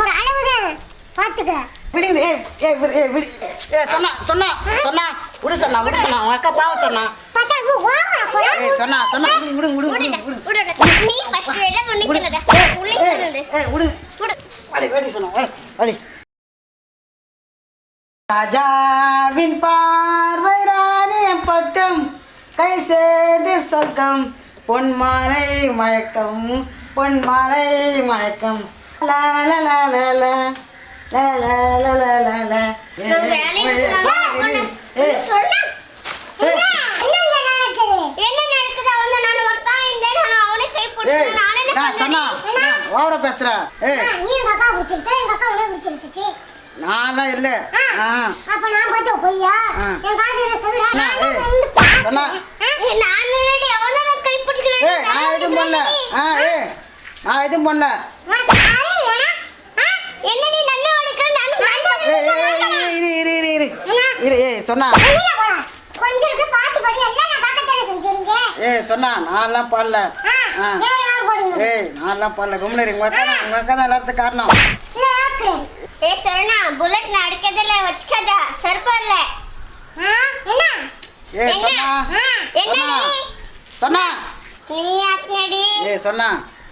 ஒரு அளவுதான் பாத்துக்க. விடுங்க ஏ ஏ விடு ஏ விடு. ஏ சொன்னா சொன்னா சொன்னா. விடு சொன்னா விடு சொன்னா. உன் அக்கா பாவம் சொன்னா. பார்த்தா ரொம்ப ஓவரா போறா. ஏ சொன்னா சொன்னா. விடு விடு விடு விடு விடு நீ ஃபர்ஸ்ட் வேலை விடு. பண்ணிக்கிறடா உள்ள ஏய், ஏய், விடு. விடு. வாடி வாடி சொன்னா வாடி ராஜாவின் பார்வை ராணியம் பக்கம் கை சேர்ந்து சொர்க்கம். பொன்மாலை மயக்கம் பொன்மாலை மயக்கம். ஓவரா பேசுற நான்லாம் இல்ல அப்ப நான் போயிட்டு பொய்யா என் காதுல சொல்றேன் நான் முன்னாடி எவ்வளவு கை பிடிக்கிறேன் நான் எதுவும் பண்ணல நான் எதுவும் பண்ணல சொன்னா. ஏய் சொன்னா நான்லாம் பாடல. ஏய் நான்லாம் பாடல. கும்னரி உங்க அக்கா உங்க அக்கா தான் காரணம். ஏ சொன்னா புல்லட் நான் அடிக்கிறதுல வச்சுக்காத. செருப்பா இல்ல. ஏ சொன்னா. சொன்னா. நீ? ஏ சொன்னா.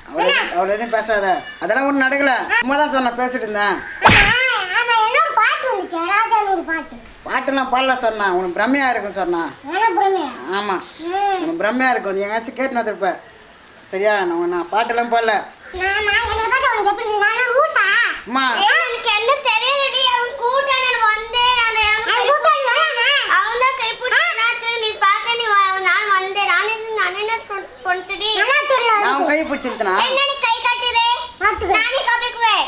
அவளை எதுவும் அவளை எதுவும் பேசாத. அதெல்லாம் ஒன்றும் நடக்கல. சும்மா தான் சொன்னேன் பேசிட்டு இருந்தேன். ஆமா பாட்டுலாம் பாடல சொன்னா. உனக்கு பிரம்மையா இருக்கும் சொன்னா. என்ன பிரமையா ஆமாம் ம். உனக்கு பிரம்மையா இருக்கும். நீ எங்கேயாச்சும் கேட்டு வந்துருப்ப. சரியா? நான் நான் பாட்டெல்லாம் பாடல. நானா அவன் கை பிடிச்சி இழுத்தனா? கை காட்டுதே? நானே காப்பிக்குவேன்.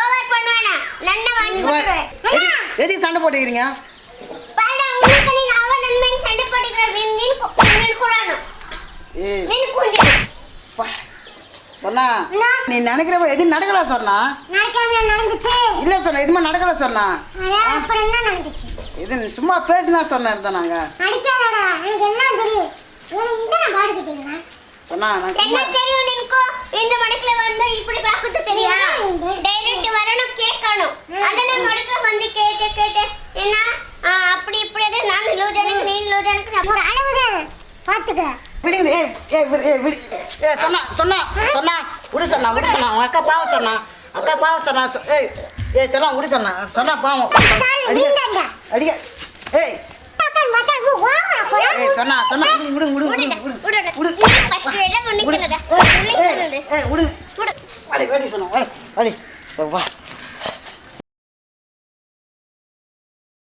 ஓவர் பண்ணுவேனா? நன்ன வாங்கி போடுவேன் எதுக்கு சண்டை போட்டுக்கிறீங்க? சொன்னா நீ நினைக்கிறப்ப எது நடக்கல சொன்னா? இல்ல சொன்ன எதுமா நடக்கல சொன்னா? அப்புறம் என்ன நடந்துச்சு? இது சும்மா பேசினா சொன்ன இருந்தோம் நாங்க? எனக்கு தெரியும் சொன்னா நான் என்ன தெரியும் இந்த மடக்குல வந்து இப்படி பாக்குது தெரியா டைரக்ட் வரணும் கேட்கணும். அதனே மடக்குல வந்து கேட்டு கேட்டு என்ன? அப்படி இப்படி அது நான் லூஜனுக்கு நீ லூஜனுக்கு ஒரு அளவுதான் பாத்துக்க விடுங்க. ஏய் ஏய் விடு ஏய் சொன்னா சொன்னா சொன்னா. விடு சொன்னா விடு சொன்னா. அக்கா பாவம் சொன்னா. அக்கா பாவம் சொன்னா. ஏய் ஏய் சொன்னா விடு சொன்னா. சொன்னா பாவம். அடிக்க ஏய். சொன்னா சொன்னா. விடு விடு விடு விடு ஃபர்ஸ்ட் வேலை விடு பண்ணிக்கிறடா ஏய் விடு. விடு. வாடி வாடி சொன்னோம் வாடி வாடி. வா.